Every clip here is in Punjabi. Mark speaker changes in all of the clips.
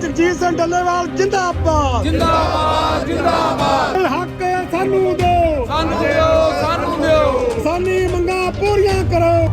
Speaker 1: ਜਗਜੀਤ ਸਿੰਘ ਡੱਲੇਵਾਲ ਜਿੰਦਾਬਾਦ।
Speaker 2: ਜਿੰਦਾਬਾਦ ਜਿੰਦਾਬਾਦ।
Speaker 1: ਹੱਕ ਹੈ ਸਾਨੂੰ ਦਿਓ।
Speaker 2: ਸਾਨੂੰ ਦਿਓ ਸਾਨੂੰ ਦਿਓ।
Speaker 1: ਕਿਸਾਨੀ ਮੰਗਾਂ ਪੂਰੀਆਂ ਕਰੋ।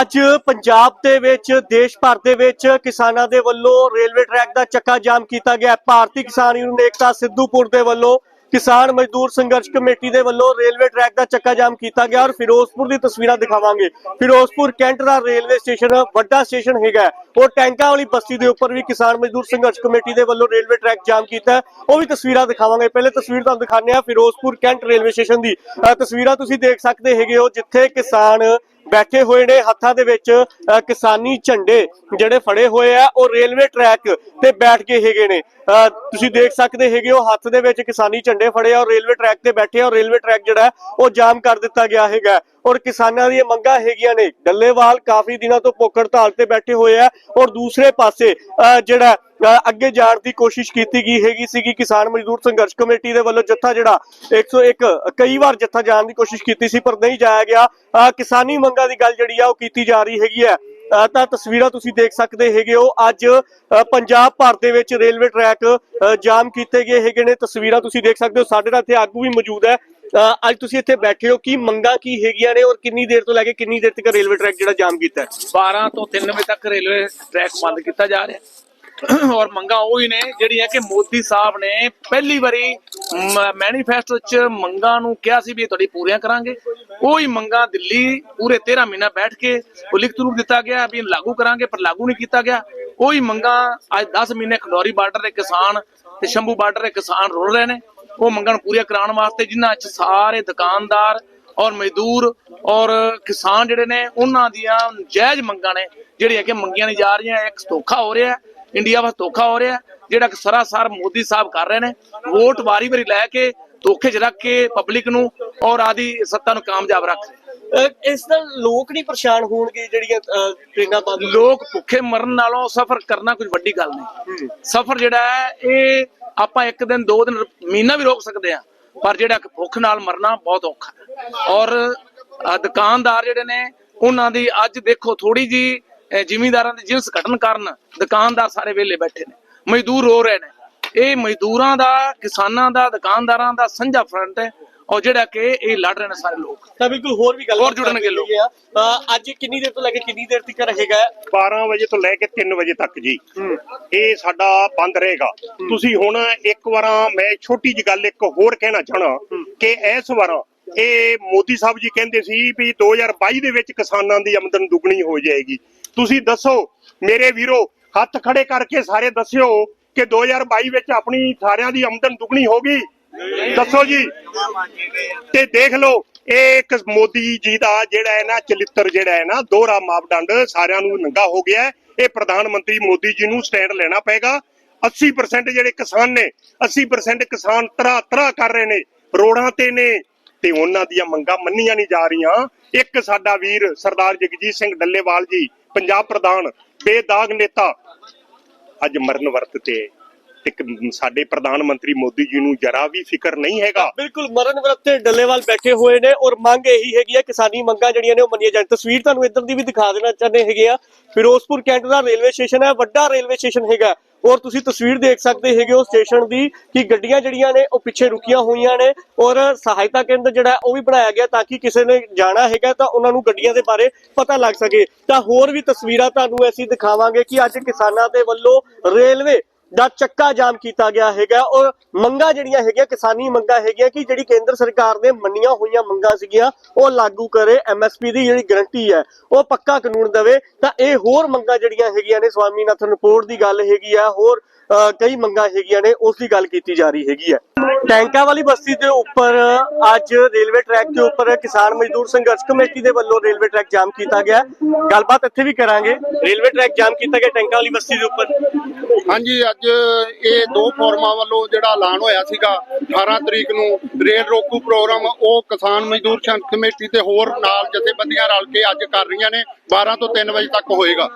Speaker 3: ਅੱਜ ਪੰਜਾਬ ਦੇ ਵਿੱਚ ਦੇਸ਼ ਭਰ ਦੇ ਵਿੱਚ ਕਿਸਾਨਾਂ ਦੇ ਵੱਲੋਂ ਰੇਲਵੇ ਟਰੈਕ ਦਾ ਚੱਕਾ ਜਾਮ ਕੀਤਾ ਗਿਆ। ਭਾਰਤੀ ਕਿਸਾਨ ਯੂਨੀਅਨ ਏਕਤਾ ਸਿੱਧੂਪੁਰ ਦੇ ਵੱਲੋਂ ਕਿਸਾਨ ਮਜ਼ਦੂਰ ਸੰਘਰਸ਼ ਕਮੇਟੀ ਦੇ ਵੱਲੋਂ ਰੇਲਵੇ ਟਰੈਕ ਦਾ ਚੱਕਾ ਜਾਮ ਕੀਤਾ ਗਿਆ ਔਰ ਫਿਰੋਜ਼ਪੁਰ ਦੀ ਤਸਵੀਰਾਂ ਦਿਖਾਵਾਂਗੇ। ਫਿਰੋਜ਼ਪੁਰ ਕੈਂਟ ਦਾ ਰੇਲਵੇ ਸਟੇਸ਼ਨ ਵੱਡਾ ਸਟੇਸ਼ਨ ਹੈਗਾ ਹੈ। ਉਹ ਟੈਂਕਾਂ ਵਾਲੀ ਬਸਤੀ ਦੇ ਉੱਪਰ ਵੀ ਕਿਸਾਨ ਮਜ਼ਦੂਰ ਸੰਘਰਸ਼ ਕਮੇਟੀ ਦੇ ਵੱਲੋਂ ਰੇਲਵੇ ਟਰੈਕ ਜਾਮ ਕੀਤਾ ਉਹ ਵੀ ਤਸਵੀਰਾਂ ਦਿਖਾਵਾਂਗੇ। ਪਹਿਲੇ ਤਸਵੀਰ ਤੁਹਾਨੂੰ ਦਿਖਾਉਂਦੇ ਆ ਫਿਰੋਜ਼ਪੁਰ ਕੈਂਟ ਰੇਲਵੇ ਸਟੇਸ਼ਨ ਦੀ। ਤਸਵੀਰਾਂ ਤੁਸੀਂ ਦੇਖ ਸਕਦੇ ਹੈਗੇ ਹੋ ਜਿੱਥੇ ਕਿਸਾਨ ਬੈਠੇ ਹੋਏ ਨੇ ਹੱਥਾਂ ਦੇ ਵਿੱਚ ਅ, ਕਿਸਾਨੀ ਝੰਡੇ ਜਿਹੜੇ ਫੜੇ ਹੋਏ ਆ ਉਹ ਰੇਲਵੇ ਟਰੈਕ ਤੇ ਬੈਠ ਕੇ ਹੈਗੇ ਨੇ। ਅ, ਤੁਸੀਂ ਦੇਖ ਸਕਦੇ ਹੈਗੇ ਹੋ ਹੱਥ ਦੇ ਵਿੱਚ ਕਿਸਾਨੀ ਝੰਡੇ ਫੜੇ ਆ ਔਰ ਰੇਲਵੇ ਟਰੈਕ ਤੇ ਬੈਠੇ ਆ ਔਰ ਰੇਲਵੇ ਟਰੈਕ ਜਿਹੜਾ ਉਹ ਜਾਮ ਕਰ ਦਿੱਤਾ ਗਿਆ ਹੈਗਾ। ਔਰ ਕਿਸਾਨਾਂ ਦੀਆਂ ਮੰਗਾਂ ਹੈਗੀਆਂ ਨੇ। ਡੱਲੇਵਾਲ ਕਾਫੀ ਦਿਨਾਂ ਤੋਂ ਭੁੱਖ ਹੜਤਾਲ ਤੇ ਬੈਠੇ ਹੋਏ ਆ ਔਰ ਦੂਸਰੇ ਪਾਸੇ ਅ, ਜਿਹੜਾ ਅੱਗੇ ਜਾਣ ਦੀ ਕੋਸ਼ਿਸ਼ ਕੀਤੀ ਗਈ ਹੈਗੀ ਸੀਗੀ ਕਿਸਾਨ ਮਜ਼ਦੂਰ ਸੰਘਰਸ਼ ਕਮੇਟੀ ਦੇ ਵੱਲੋਂ ਜੱਥਾ ਜਿਹੜਾ 101 ਕਈ ਵਾਰ ਜੱਥਾ ਜਾਣ ਦੀ ਕੋਸ਼ਿਸ਼ ਕੀਤੀ ਸੀ ਪਰ ਨਹੀਂ ਜਾਇਆ ਗਿਆ। ਕਿਸਾਨੀ ਮੰਗਾਂ ਦੀ ਗੱਲ ਜਿਹੜੀ ਆ ਉਹ ਕੀਤੀ ਜਾ ਰਹੀ ਹੈਗੀ ਹੈ। ਤਾਂ ਤਸਵੀਰਾਂ ਤੁਸੀਂ ਦੇਖ ਸਕਦੇ ਹੈਗੇ ਹੋ। ਅੱਜ ਪੰਜਾਬ ਭਰ ਦੇ ਵਿੱਚ ਰੇਲਵੇ ਟਰੈਕ ਜਾਮ ਕੀਤੇ ਗਏ ਹੈਗੇ ਨੇ। ਤਸਵੀਰਾਂ ਤੁਸੀਂ ਦੇਖ ਸਕਦੇ ਹੋ। ਸਾਡੇ ਨਾਲ ਇੱਥੇ ਆਗੂ ਵੀ ਮੌਜੂਦ ਹੈ। ਅੱਜ ਤੁਸੀਂ ਇੱਥੇ ਬੈਠੇ ਹੋ, ਕੀ ਮੰਗਾਂ ਕੀ ਹੈਗੀਆਂ ਨੇ ਔਰ ਕਿੰਨੀ ਦੇਰ ਤੋਂ ਲੈ ਕੇ ਕਿੰਨੀ ਦੇਰ ਤੱਕ ਰੇਲਵੇ ਟਰੈਕ ਜਿਹੜਾ ਜਾਮ ਕੀਤਾ ਹੈ?
Speaker 2: 12 ਤੋਂ 3 ਵਜੇ ਤੱਕ ਰੇਲਵੇ ਟਰੈਕ ਬੰਦ ਕੀਤਾ ਜਾ ਰਿਹਾ ਔਰ ਮੰਗਾਂ ਉਹ ਹੀ ਨੇ ਜਿਹੜੀਆਂ ਕਿ ਮੋਦੀ ਸਾਹਿਬ ਨੇ ਪਹਿਲੀ ਵਾਰੀ ਮੈਨੀਫੈਸਟੋ 'ਚ ਮੰਗਾਂ ਨੂੰ ਕਿਹਾ ਸੀ ਵੀ ਇਹ ਤੁਹਾਡੀ ਪੂਰੀਆਂ ਕਰਾਂਗੇ। ਉਹ ਹੀ ਮੰਗਾਂ ਦਿੱਲੀ ਪੂਰੇ 13 ਮਹੀਨਾ ਬੈਠ ਕੇ ਉਹ ਲਿਖਤ ਰੂਪ ਦਿੱਤਾ ਗਿਆ ਵੀ ਲਾਗੂ ਕਰਾਂਗੇ, ਪਰ ਲਾਗੂ ਨਹੀਂ ਕੀਤਾ ਗਿਆ। ਉਹ ਹੀ ਮੰਗਾਂ ਅੱਜ 10 ਮਹੀਨੇ ਖਡੌਰੀ ਬਾਰਡਰ ਦੇ ਕਿਸਾਨ ਤੇ ਸ਼ੰਭੂ ਬਾਰਡਰ ਦੇ ਕਿਸਾਨ ਰੁਲ ਰਹੇ ਨੇ। ਉਹ ਮੰਗਾਂ ਨੂੰ ਪੂਰੀਆਂ ਕਰਾਉਣ ਵਾਸਤੇ ਜਿਨ੍ਹਾਂ 'ਚ ਸਾਰੇ ਦੁਕਾਨਦਾਰ ਔਰ ਮਜ਼ਦੂਰ ਔਰ ਕਿਸਾਨ ਜਿਹੜੇ ਨੇ ਉਹਨਾਂ ਦੀਆਂ ਜਾਇਜ਼ ਮੰਗਾਂ ਨੇ ਜਿਹੜੀਆਂ ਕਿ ਮੰਗੀਆਂ ਨਹੀਂ ਜਾ ਰਹੀਆਂ। ਇੱਕ ਧੋਖਾ ਹੋ ਰਿਹਾ ਇੰਡੀਆ ਵਾਸਤੇ ਧੋਖਾ ਹੋ ਰਿਹਾ ਜਿਹੜਾ ਕਿ ਸਰਾਸਰ ਮੋਦੀ ਸਾਹਿਬ ਕਰ ਰਹੇ ਨੇ। ਵੋਟ ਵਾਰੀ ਵਾਰੀ ਲੈ ਕੇ ਧੋਖੇ 'ਚ ਰੱਖ ਕੇ ਪਬਲਿਕ ਨੂੰ ਔਰ ਆਦੀ ਸੱਤਾ ਨੂੰ ਕਾਮਯਾਬ ਰੱਖ ਰਹੇ
Speaker 3: ਇਸ ਨਾਲ ਲੋਕ ਨਹੀਂ ਪਰੇਸ਼ਾਨ ਹੋਣਗੇ ਜਿਹੜੀਆਂ ਟ੍ਰੇਨਾਂ ਬੰਦ
Speaker 2: ਲੋਕ ਭੁੱਖੇ ਮਰਨ ਨਾਲੋਂ ਸਫ਼ਰ ਕਰਨਾ ਕੁਝ ਵੱਡੀ ਗੱਲ ਨਹੀਂ। ਸਫ਼ਰ ਜਿਹੜਾ ਹੈ ਇਹ ਆਪਾਂ ਇੱਕ ਦਿਨ, ਦੋ ਦਿਨ ਮਹੀਨਾ ਵੀ ਰੋਕ ਸਕਦੇ ਆ ਪਰ ਜਿਹੜਾ ਭੁੱਖ ਨਾਲ ਮਰਨਾ ਬਹੁਤ ਔਖਾ ਔਰ ਦੁਕਾਨਦਾਰ ਜਿਹੜੇ ਨੇ, ਉਹਨਾਂ ਦੀ ਅੱਜ ਦੇਖੋ ਥੋੜੀ ਜੀ ਜ਼ਿਮੀਂਦਾਰਾਂ ਦੀ ਜਿੰਸ ਘਟਣ ਕਾਰਨ ਦੁਕਾਨਦਾਰ ਸਾਰੇ ਵਿਹਲੇ ਬੈਠੇ ਨੇ, ਮਜ਼ਦੂਰ ਰੋ ਰਹੇ ਨੇ। ਇਹ ਮਜ਼ਦੂਰਾਂ ਦਾ, ਕਿਸਾਨਾਂ ਦਾ, ਦੁਕਾਨਦਾਰਾਂ ਦਾ ਸਾਂਝਾ ਫਰੰਟ ਹੈ। ਔਰ ਜਿਹੜਾ ਕਿ ਇਹ ਲੜ ਰਹੇ ਨੇ ਸਾਰੇ ਲੋਕ।
Speaker 3: ਤਾਂ ਬਿਲਕੁਲ ਹੋਰ ਵੀ ਗੱਲ
Speaker 2: ਹੋਰ ਜੁੜਨਗੇ ਲੋਕ।
Speaker 3: ਅੱਜ ਕਿੰਨੀ ਦੇਰ ਤੋਂ ਲੈ ਕੇ ਕਿੰਨੀ ਦੇਰ ਤੱਕ ਰਹੇਗਾ?
Speaker 4: 12 ਵਜੇ ਤੋਂ ਲੈ ਕੇ 3 ਵਜੇ ਤੱਕ ਜੀ। ਇਹ ਸਾਡਾ ਬੰਦ ਰਹੇਗਾ। ਤੁਸੀਂ ਹੁਣ ਇੱਕ ਵਾਰ ਮੈਂ ਛੋਟੀ ਜਿਹੀ ਗੱਲ ਇੱਕ ਹੋਰ ਕਹਿਣਾ ਚਾਹਣਾ ਕਿ ਇਸ ਵਾਰ ਇਹ ਮੋਦੀ ਸਾਹਿਬ ਜੀ ਕਹਿੰਦੇ ਸੀ ਵੀ 2022 ਦੇ ਵਿੱਚ ਕਿਸਾਨਾਂ ਦੀ ਆਮਦਨ ਦੁੱਗਣੀ ਹੋ ਜਾਏਗੀ। ਤੁਸੀਂ ਦੱਸੋ ਮੇਰੇ ਵੀਰੋ ਹੱਥ ਖੜੇ ਕਰਕੇ ਸਾਰੇ ਦੱਸਿਓ ਕਿ 2022 ਵਿੱਚ ਆਪਣੀ ਸਾਰਿਆਂ ਦੀ ਆਮਦਨ ਦੁੱਗਣੀ ਹੋ ਗਈ? ਦੱਸੋ ਜੀ। ਤੇ ਦੇਖ ਲਓ, ਇਹ ਇੱਕ ਮੋਦੀ ਜੀ ਦਾ ਜਿਹੜਾ ਹੈ ਨਾ ਚਲਿੱਤਰ ਜਿਹੜਾ ਹੈ ਨਾ, ਦੋਹਰਾ ਮਾਪਦੰਡ ਸਾਰਿਆਂ ਨੂੰ ਨੰਗਾ ਹੋ ਗਿਆ ਇਹ ਪ੍ਰਧਾਨ ਮੰਤਰੀ ਮੋਦੀ ਜੀ ਨੂੰ ਸਟੈਂਡ ਲੈਣਾ ਪਏਗਾ। 80% ਜਿਹੜੇ ਕਿਸਾਨ ਨੇ 80% ਕਿਸਾਨ ਤਰਾ ਤਰਾ ਕਰ ਰਹੇ ਨੇ, ਰੋੜਾਂ ਤੇ ਨੇ, ਤੇ ਉਹਨਾਂ ਦੀਆਂ ਮੰਗਾਂ ਮੰਨੀਆਂ ਨਹੀਂ ਜਾ ਰਹੀਆਂ। ਇੱਕ ਸਾਡਾ ਵੀਰ ਸਰਦਾਰ ਜਗਜੀਤ ਸਿੰਘ ਡੱਲੇਵਾਲ ਜੀ, ਪੰਜਾਬ ਪ੍ਰਧਾਨ, ਬੇਦਾਗ ਨੇਤਾ, ਅੱਜ ਮਰਨ ਵਰਤ ਤੇ। ਇੱਕ ਸਾਡੇ ਪ੍ਰਧਾਨ ਮੰਤਰੀ ਮੋਦੀ ਜੀ ਨੂੰ ਜਰਾ ਵੀ ਫਿਕਰ ਨਹੀਂ ਹੈਗਾ।
Speaker 3: ਬਿਲਕੁਲ, ਮਰਨ ਵਰਤ ਡੱਲੇਵਾਲ ਬੈਠੇ ਹੋਏ ਨੇ ਔਰ ਮੰਗ ਇਹੀ ਹੈਗੀ ਹੈ ਕਿਸਾਨੀ ਮੰਗਾਂ ਜਿਹੜੀਆਂ ਨੇ ਉਹ ਮੰਨੀਆਂ ਜਾਣ। ਤਸਵੀਰ ਤੁਹਾਨੂੰ ਇੱਧਰ ਦੀ ਵੀ ਦਿਖਾ ਦੇਣਾ ਚਾਹੁੰਦੇ ਹੈਗੇ ਆ। ਫਿਰੋਜ਼ਪੁਰ, ਕੈਂਟ ਦਾ ਰੇਲਵੇ ਸਟੇਸ਼ਨ ਹੈ, ਵੱਡਾ ਰੇਲਵੇ ਸਟੇਸ਼ਨ ਹੈਗਾ। ਔਰ ਤੁਸੀਂ ਤਸਵੀਰ ਦੇਖ ਸਕਦੇ ਹੈਗੇ ਹੋ ਸਟੇਸ਼ਨ ਦੀ ਕਿ ਗੱਡੀਆਂ ਜਿਹੜੀਆਂ ਨੇ ਉਹ ਪਿੱਛੇ ਰੁਕੀਆਂ ਹੋਈਆਂ ਨੇ ਔਰ ਸਹਾਇਤਾ ਕੇਂਦਰ ਜਿਹੜਾ ਉਹ ਵੀ ਬਣਾਇਆ ਗਿਆ ਤਾਂ ਕਿ ਕਿਸੇ ਨੇ ਜਾਣਾ ਹੈਗਾ ਤਾਂ ਉਹਨਾਂ ਨੂੰ ਗੱਡੀਆਂ ਦੇ ਬਾਰੇ ਪਤਾ ਲੱਗ ਸਕੇ। ਤਾਂ ਹੋਰ ਵੀ ਤਸਵੀਰਾਂ ਤੁਹਾਨੂੰ ਅਸੀਂ ਦਿਖਾਵਾਂਗੇ ਕਿ ਅੱਜ ਕਿਸਾਨਾਂ ਦੇ ਵੱਲੋਂ ਰੇਲਵੇ ਦਾ ਚੱਕਾ ਜਾਮ ਕੀਤਾ ਗਿਆ ਹੈਗਾ ਔਰ ਮੰਗਾਂ ਜਿਹੜੀਆਂ ਹੈਗੀਆਂ ਕਿਸਾਨੀ ਮੰਗਾਂ ਹੈਗੀਆਂ ਕਿ ਜਿਹੜੀ ਕੇਂਦਰ ਸਰਕਾਰ ਨੇ ਮੰਨੀਆਂ ਹੋਈਆਂ ਮੰਗਾਂ ਸੀਗੀਆਂ ਉਹ ਲਾਗੂ ਕਰੇ ਐਮਐਸਪੀ ਦੀ ਜਿਹੜੀ ਗਰੰਟੀ ਹੈ ਉਹ ਪੱਕਾ ਕਾਨੂੰਨ ਦੇਵੇ। ਤਾਂ ਇਹ ਹੋਰ ਮੰਗਾਂ ਜਿਹੜੀਆਂ ਹੈਗੀਆਂ ਨੇ ਸਵਾਮੀਨਾਥਨ ਰਿਪੋਰਟ ਦੀ ਗੱਲ ਹੈਗੀ ਆ ਹੋਰ ਅ, ਕਈ ਮੰਗਾਂ ਹੈਗੀਆਂ ਨੇ ਉਸ ਦੀ ਗੱਲ ਕੀਤੀ ਜਾ ਰਹੀ ਹੈਗੀ ਹੈ ਟੈਂਕਾਂ ਵਾਲੀ ਬਸਤੀ ਦੇ ਉੱਪਰ ਅੱਜ ਰੇਲਵੇ ਟਰੈਕ ਦੇ ਉੱਪਰ ਕਿਸਾਨ ਮਜ਼ਦੂਰ ਸੰਘਰਸ਼ ਕਮੇਟੀ ਦੇ ਵੱਲੋਂ ਰੇਲਵੇ ਟਰੈਕ ਜਾਮ ਕੀਤਾ ਗਿਆ। ਗੱਲਬਾਤ ਇੱਥੇ ਵੀ ਕਰਾਂਗੇ। ਰੇਲਵੇ ਟਰੈਕ ਜਾਮ ਕੀਤਾ ਗਿਆ ਟੈਂਕਾਂ ਵਾਲੀ ਬਸਤੀ ਦੇ ਉੱਪਰ।
Speaker 5: ਹਾਂਜੀ, ਅੱਜ ਇਹ ਦੋ ਫੋਰਮਾਂ ਵੱਲੋਂ ਜਿਹੜਾ ਐਲਾਨ ਹੋਇਆ ਸੀਗਾ 18 ਤਰੀਕ ਨੂੰ ਰੇਲ ਰੋਕੂ ਪ੍ਰੋਗਰਾਮ, ਉਹ ਕਿਸਾਨ ਮਜ਼ਦੂਰ ਸੰਘਰਸ਼ ਕਮੇਟੀ ਤੇ ਹੋਰ ਨਾਲ ਜਥੇਬੰਦੀਆਂ ਰਲ ਕੇ ਅੱਜ ਕਰ ਰਹੀਆਂ ਨੇ। 12 ਤੋਂ 3 ਵਜੇ ਤੱਕ ਹੋਏਗਾ।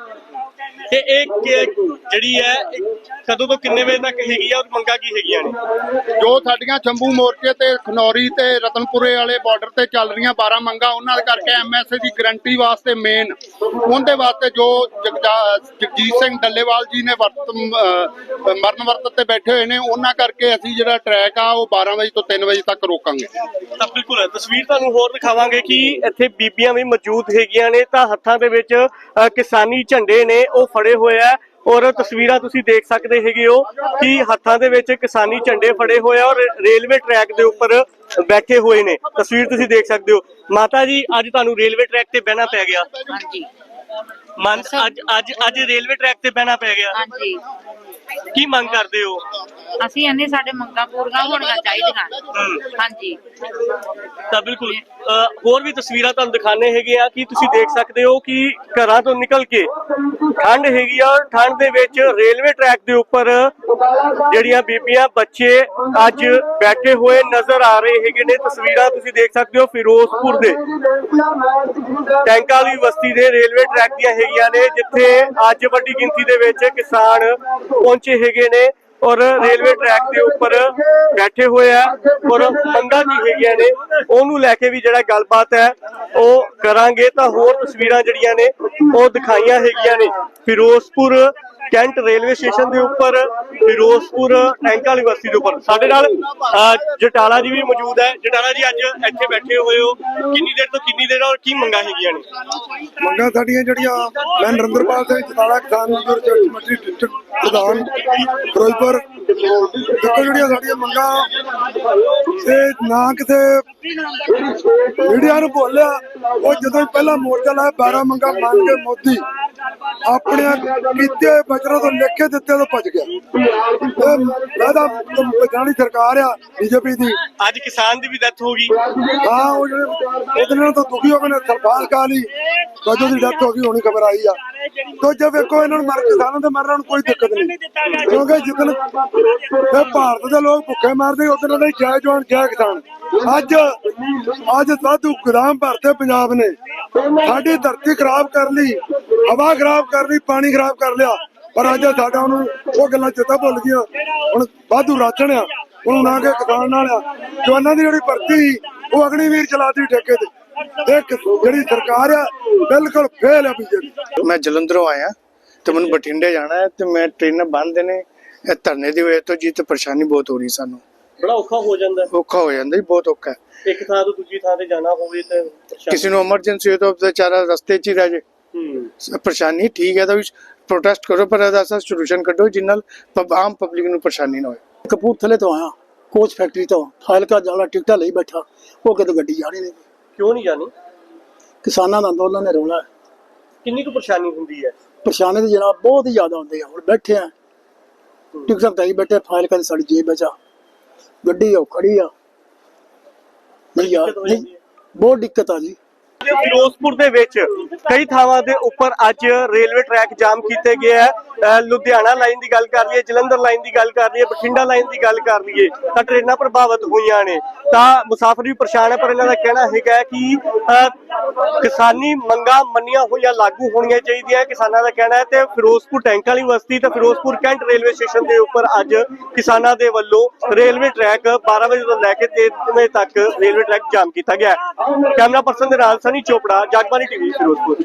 Speaker 3: ਤੇ ਇਹ ਕਿ- ਜਿਹੜੀ ਹੈ ਇਹ ਕਦੋਂ ਤੋਂ ਕਿੰਨੇ ਵਜੇ ਤੱਕ ਹੈਗੀ ਆ ਔਰ ਮੰਗਾਂ ਕੀ ਹੈਗੀਆਂ ਨੇ?
Speaker 5: ਜੋ ਸਾਡੀਆਂ ਸ਼ੰਭੂ ਮੋਰਚੇ ਤੇ ਖਨੌਰੀ ਤੇ ਰਤਨਪੁਰੇ ਵਾਲੇ ਬਾਰਡਰ ਤੇ ਚੱਲ ਰਹੀਆਂ 12 ਮੰਗਾਂ ਉਹਨਾਂ ਦੇ ਕਰਕੇ ਐਮਐਸਏ ਦੀ ਗਰੰਟੀ ਵਾਸਤੇ ਮੇਨ ਉਹਦੇ ਵਾਸਤੇ ਜੋ ਜਗਜਾ- ਜਗਜੀਤ ਸਿੰਘ ਡੱਲੇਵਾਲ ਜੀ ਨੇ ਵਰਤ ਅਹ, ਮਰਨ ਵਰਤ ਤੇ ਬੈਠੇ ਹੋਏ ਨੇ ਉਹਨਾਂ ਕਰਕੇ ਅਸੀਂ ਜਿਹੜਾ ਟਰੈਕ ਆ ਉਹ 12 ਵਜੇ ਤੋਂ 3 ਵਜੇ ਤੱਕ ਰੋਕਾਂਗੇ।
Speaker 3: ਤਾਂ ਬਿਲਕੁਲ ਤਸਵੀਰ ਤੁਹਾਨੂੰ ਹੋਰ ਦਿਖਾਵਾਂਗੇ ਕਿ ਇੱਥੇ ਬੀਬੀਆਂ ਵੀ ਮੌਜੂਦ ਹੈਗੀਆਂ ਨੇ ਤਾਂ ਹੱਥਾਂ ਦੇ ਵਿੱਚ ਅ, ਕਿਸਾਨੀ ਝੰਡੇ ਨੇ ਉਹ ਫੜੇ ਹੋਏ ਆ ਔਰ ਤਸਵੀਰਾਂ ਤੁਸੀਂ ਦੇਖ ਸਕਦੇ ਹੈਗੇ ਹੋ ਕਿ ਹੱਥਾਂ ਦੇ ਵਿੱਚ ਕਿਸਾਨੀ ਝੰਡੇ ਫੜੇ ਹੋਏ ਆ ਔਰ ਰੇਲਵੇ ਟਰੈਕ ਦੇ ਉੱਪਰ ਬੈਠੇ ਹੋਏ ਨੇ। ਤਸਵੀਰ ਤੁਸੀਂ ਦੇਖ ਸਕਦੇ ਹੋ। ਮਾਤਾ ਜੀ ਅੱਜ ਤੁਹਾਨੂੰ ਰੇਲਵੇ ਟਰੈਕ ਤੇ ਬਹਿਣਾ ਪੈ ਗਿਆ।
Speaker 6: ਹਾਂਜੀ।
Speaker 3: ਮਨ ਅੱਜ ਅੱਜ ਅੱਜ ਰੇਲਵੇ ਟਰੈਕ ਤੇ ਬਹਿਣਾ ਪੈ ਗਿਆ।
Speaker 6: ਹਾਂਜੀ।
Speaker 3: ਕੀ ਮੰਗ ਕਰਦੇ ਹੋ?
Speaker 6: ਅਸੀਂ ਇਹਨੇ ਸਾਡੇ ਮੰਗਾਂ ਪੂਰੀਆਂ ਹੋਣੀਆਂ ਚਾਹੀਦੀਆਂ। ਹਾਂਜੀ।
Speaker 3: ਤਾਂ ਬਿਲਕੁਲ ਹੋਰ ਵੀ ਤਸਵੀਰਾਂ ਤੁਹਾਨੂੰ ਦਿਖਾਣੇ ਹੈਗੇ ਆ ਕਿ ਤੁਸੀਂ ਦੇਖ ਸਕਦੇ ਹੋ ਕਿ ਘਰਾਂ ਤੋਂ ਨਿਕਲ ਕੇ ਠੰਡ ਹੈਗੀ ਆ ਠੰਡ ਦੇ ਵਿੱਚ ਰੇਲਵੇ ਟਰੈਕ ਦੇ ਉੱਪਰ ਜਿਹੜੀਆਂ ਬੀਬੀਆਂ ਬੱਚੇ ਅੱਜ ਬੈਠੇ ਹੋਏ ਨਜ਼ਰ ਆ ਰਹੇ ਹੈਗੇ ਨੇ। ਤਸਵੀਰਾਂ ਤੁਸੀਂ ਦੇਖ ਸਕਦੇ ਹੋ ਫਿਰੋਜ਼ਪੁਰ ਦੇ। ਟੈਂਕਾਂ ਵਾਲੀ ਬਸਤੀ ਦੇ ਰੇਲਵੇ ਟਰੈਕ ਦੀਆਂ ਹੈਗੀਆਂ ਨੇ ਜਿੱਥੇ ਅੱਜ ਵੱਡੀ ਗਿਣਤੀ ਦੇ ਵਿੱਚ ਕਿਸਾਨ ਪਹੁੰਚੇ ਹੈਗੇ ਨੇ। ਔਰ ਰੇਲਵੇ ਟਰੈਕ ਦੇ ਉੱਪਰ ਬੈਠੇ ਹੋਏ ਆ, ਔਰ ਮੰਗਾਂ ਕੀ ਹੈਗੀਆਂ ਨੇ, ਉਹਨੂੰ ਲੈ ਕੇ ਵੀ ਜਿਹੜਾ ਗੱਲਬਾਤ ਹੈ, ਉਹ ਕਰਾਂਗੇ ਤਾਂ ਹੋਰ ਤਸਵੀਰਾਂ ਜਿਹੜੀਆਂ ਨੇ, ਉਹ ਦਿਖਾਈਆਂ ਹੈਗੀਆਂ ਨੇ। ਫਿਰੋਜ਼ਪੁਰ ਕੈਂਟ ਰੇਲਵੇ ਸਟੇਸ਼ਨ ਦੇ ਉੱਪਰ, ਫਿਰੋਜ਼ਪੁਰ ਟੈਂਕਾਂ ਵਾਲੀ ਦੇ ਉੱਪਰ। ਸਾਡੇ ਨਾਲ ਜਟਾਲਾ ਜੀ ਵੀ ਮੌਜੂਦ ਹੈ। ਜਟਾਲਾ ਜੀ, ਅੱਜ ਇੱਥੇ ਬੈਠੇ ਹੋਏ ਹੋ। ਕਿੰਨੀ ਦੇਰ ਤੋਂ ਕਿੰਨੀ ਦੇਰ ਔਰ ਕੀ ਮੰਗਾਂ ਹੈਗੀਆਂ ਨੇ?
Speaker 1: ਮੰਗਾਂ ਸਾਡੀਆਂ ਜਿਹੜੀਆਂ, ਮੈਂ ਨਰਿੰਦਰਪਾਲ ਸਿੰਘ ਜਤਾਲਾ ਕਿਸਾਨ ਮਜ਼ਦੂਰ ਕਮੇਟੀ ਡਿਸਟ੍ਰਿਕਟ ਪ੍ਰਧਾਨ, ਫਿਰੋਜ਼ਪੁਰ। ਦੇਖੋ ਜਿਹੜੀਆਂ ਸਾਡੀਆਂ ਮੰਗਾਂ ਇਹ ਨਾ ਕਿਤੇ ਮੀਡੀਆ ਨੂੰ ਬੋਲਿਆ ਉਹ ਜਦੋਂ ਹੀ ਪਹਿਲਾ ਮੋਰਚਾ ਲਾਇਆ 12 ਮੰਗਾਂ ਮੰਨ ਕੇ ਮੋਦੀ। ਆਪਣੀਆਂ ਕੀਤੇ ਬਚਨਾਂ ਤੋਂ ਲਿਖ ਕੇ ਦਿੱਤੇ ਤੋਂ ਭੱਜ ਗਿਆ। ਇਹ ਵਾਦਾ ਬਚਾਣੀ ਸਰਕਾਰ ਆ ਬੀਜੇਪੀ ਦੀ।
Speaker 3: ਅੱਜ ਕਿਸਾਨ ਦੀ ਵੀ ਡੈਥ ਹੋ ਗਈ।
Speaker 1: ਹਾਂ ਉਹ ਜਿਹੜੇ ਉਹਦੇ ਨਾਲ ਤਾਂ ਦੁਖੀ ਹੋ ਗਏ ਨੇ ਸਰਪਾਲ ਕਾਲੀ ਕਦੋਂ ਦੀ ਡੈਥ ਹੋ ਗਈ ਹੋਣੀ ਖਬਰ ਆਈ ਆ। ਤੋ ਜੇ ਵੇਖੋ ਇਹਨਾਂ ਨੂੰ ਮਰ ਕਿਸਾਨਾਂ ਦੇ ਮਰਨ ਨੂੰ ਕੋਈ ਦਿੱਕਤ ਨਹੀਂ। ਕਿਉਂਕਿ ਜਿੱਦਨ ਇਹ ਭਾਰਤ ਦੇ ਲੋਕ ਭੁੱਖੇ ਮਰਦੇ ਉਦੋਂ ਦੇ ਜੈ ਜਵਾਨ ਜੈ ਕਿਸਾਨ। ਅੱਜ ਅੱਜ ਸਾਧੂ ਗੁਦਾਮ ਭਰਤੇ ਪੰਜਾਬ ਨੇ। ਸਾਡੀ ਧਰਤੀ ਖਰਾਬ ਕਰ ਲਈ ਹਵਾ ਖਰਾਬ ਕਰ ਲਈ ਪਾਣੀ ਖਰਾਬ ਕਰ ਲਿਆ। ਪਰ ਅੱਜ ਸਾਡਾ ਉਹਨੂੰ ਉਹ ਗੱਲਾਂ ਚੇਤਾ ਭੁੱਲ ਗਈਆਂ। ਹੁਣ ਵਾਧੂ ਰਾਸ਼ਨ ਆ ਹੁਣ ਨਾ ਕਿ ਕਿਸਾਨ ਨਾਲ ਆ। ਜਵਾਨਾਂ ਦੀ ਜਿਹੜੀ ਭਰਤੀ ਸੀ, ਉਹ ਅਗਨੀਵੀਰ ਚਲਾਤੀ ਠੇਕੇ ਤੇ। ਇਹ ਜਿਹੜੀ ਸਰਕਾਰ ਆ ਬਿਲਕੁਲ ਫੇਲ ਆ ਬੀਜੇਪੀ
Speaker 7: ਮੈਂ ਜਲੰਧਰੋਂ ਆਇਆ ਤੇ ਮੈਨੂੰ ਬਠਿੰਡੇ ਜਾਣਾ ਹੈ ਤੇ ਮੈਂ ਟ੍ਰੇਨਾਂ ਬੰਦ ਨੇ ਇਹ ਧਰਨੇ ਦੀ ਵਜ੍ਹਾ ਤੋਂ ਜੀ ਤੇ ਪਰੇਸ਼ਾਨੀ ਬਹੁਤ ਹੋ ਰਹੀ ਸਾਨੂੰ।
Speaker 3: ਬੜਾ ਔਖਾ ਹੋ ਜਾਂਦਾ ਹੈ।
Speaker 7: ਔਖਾ ਹੋ ਜਾਂਦਾ ਜੀ ਬਹੁਤ ਔਖਾ ਹੈ।
Speaker 3: ਇੱਕ ਥਾਂ ਤੋਂ ਦੂਜੀ ਥਾਂ ਤੇ ਜਾਣਾ ਹੋਵੇ ਤੇ ਪਰੇਸ਼ਾਨੀ-
Speaker 7: ਕਿਸੇ ਨੂੰ ਐਮਰਜੈਂਸੀ ਹੋਏ ਤਾਂ ਵਿਚਾਰਾ ਰਸਤੇ 'ਚ ਹੀ ਰਹਿ ਜੇ।
Speaker 3: ਹੂੰ।
Speaker 7: ਪਰੇਸ਼ਾਨੀ ਠੀਕ ਹੈ ਤਾਂ ਵੀ ਪ੍ਰੋਟੈਸਟ ਕਰੋ ਪਰ ਇਹਦਾ ਅਸਲ ਸੋਲੂਸ਼ਨ ਕੱਢੋ ਜਿਸ ਨਾਲ ਆਮ ਪਬਲਿਕ ਨੂੰ ਪਰੇਸ਼ਾਨੀ ਨਾ ਹੋਏ
Speaker 8: ਕਪੂਰਥਲੇ ਤੋਂ ਆਇਆ ਕੋਚ ਫੈਕਟਰੀ ਤੋਂ ਹਲਕਾ ਜਾਲਾ ਟਿਕਟਾਂ ਲਈ ਬੈਠਾ ਉਹ ਕਿਤੇ ਗੱਡੀ ਜਾਣੀ ਨਹੀਂ
Speaker 3: ਕਿਉਂ ਨਹੀਂ ਜਾਣੀ?
Speaker 8: ਕਿਸਾਨਾਂ ਦਾ ਅੰਦੋਲਨ ਨੇ ਰੋਲਾ
Speaker 3: ਕਿੰਨੀ ਕੁ ਪਰੇਸ਼ਾਨੀ ਹੁੰਦੀ ਹੈ?
Speaker 8: ਪਰੇਸ਼ਾਨੀ ਦੇ ਜਨਾਬ ਬਹੁਤ ਹੀ ਜ਼ਿਆਦਾ ਹੁੰਦੇ ਆ। ਹੁਣ ਬੈਠੇ ਆ ਟਿਕਟਾਂ ਤੇ ਹੀ ਬੈਠੇ ਫਾਈਲ ਕਰ ਸਾਡੀ ਜੇਬ ਵਿੱਚ ਆ। ਗੱਡੀ ਉਹ ਖੜੀ ਆ ਨਹੀਂ ਯਾਰ ਨਹੀਂ। ਬਹੁਤ ਦਿੱਕਤ ਆ ਜੀ
Speaker 3: ਫਿਰੋਜ਼ਪੁਰ ਦੇ ਵਿੱਚ ਕਈ ਥਾਵਾਂ ਦੇ ਉੱਪਰ ਅੱਜ ਰੇਲਵੇ ਟਰੈਕ ਜਾਮ ਕੀਤੇ ਗਏ ਹੈ ਲੁਧਿਆਣਾ ਲਾਈਨ ਦੀ ਗੱਲ ਕਰ ਲਈਏ, ਜਲੰਧਰ ਲਾਈਨ ਦੀ ਗੱਲ ਕਰ ਲਈਏ, ਬਠਿੰਡਾ ਲਾਈਨ ਦੀ ਗੱਲ ਕਰ ਲਈਏ, ਤਾਂ ਟ੍ਰੇਨਾਂ ਪ੍ਰਭਾਵਿਤ ਹੋਈਆਂ ਨੇ। ਤਾਂ ਮੁਸਾਫਰ ਵੀ ਪਰੇਸ਼ਾਨ ਹੈ ਪਰ ਇਹਨਾਂ ਦਾ ਕਹਿਣਾ ਹੈਗਾ ਕਿ ਕਿਸਾਨੀ ਮੰਗਾਂ ਮੰਨੀਆਂ ਹੋਈਆਂ ਲਾਗੂ ਹੋਣੀਆਂ ਚਾਹੀਦੀਆਂ ਕਿਸਾਨਾਂ ਦਾ ਕਹਿਣਾ ਹੈ ਤੇ ਫਿਰੋਜ਼ਪੁਰ ਟੈਂਕਾਂ ਵਾਲੀ ਬਸਤੀ ਤੇ ਫਿਰੋਜ਼ਪੁਰ ਕੈਂਟ ਰੇਲਵੇ ਸਟੇਸ਼ਨ ਦੇ ਉੱਪਰ ਅੱਜ ਕਿਸਾਨਾਂ ਦੇ ਵੱਲੋਂ ਰੇਲਵੇ ਟਰੈਕ 12 ਵਜੇ ਤੋਂ ਲੈ ਕੇ 3 ਵਜੇ ਤੱਕ ਰੇਲਵੇ ਟਰੈਕ ਜਾਮ ਕੀਤਾ ਗਿਆ ਕੈਮਰਾ ਪਰਸਨ ਦੇ ਨਾਲ ਸਨੀ ਚੋਪੜਾ ਜਗਬਾਨੀ ਟੀਵੀ ਫਿਰੋਜ਼ਪੁਰ।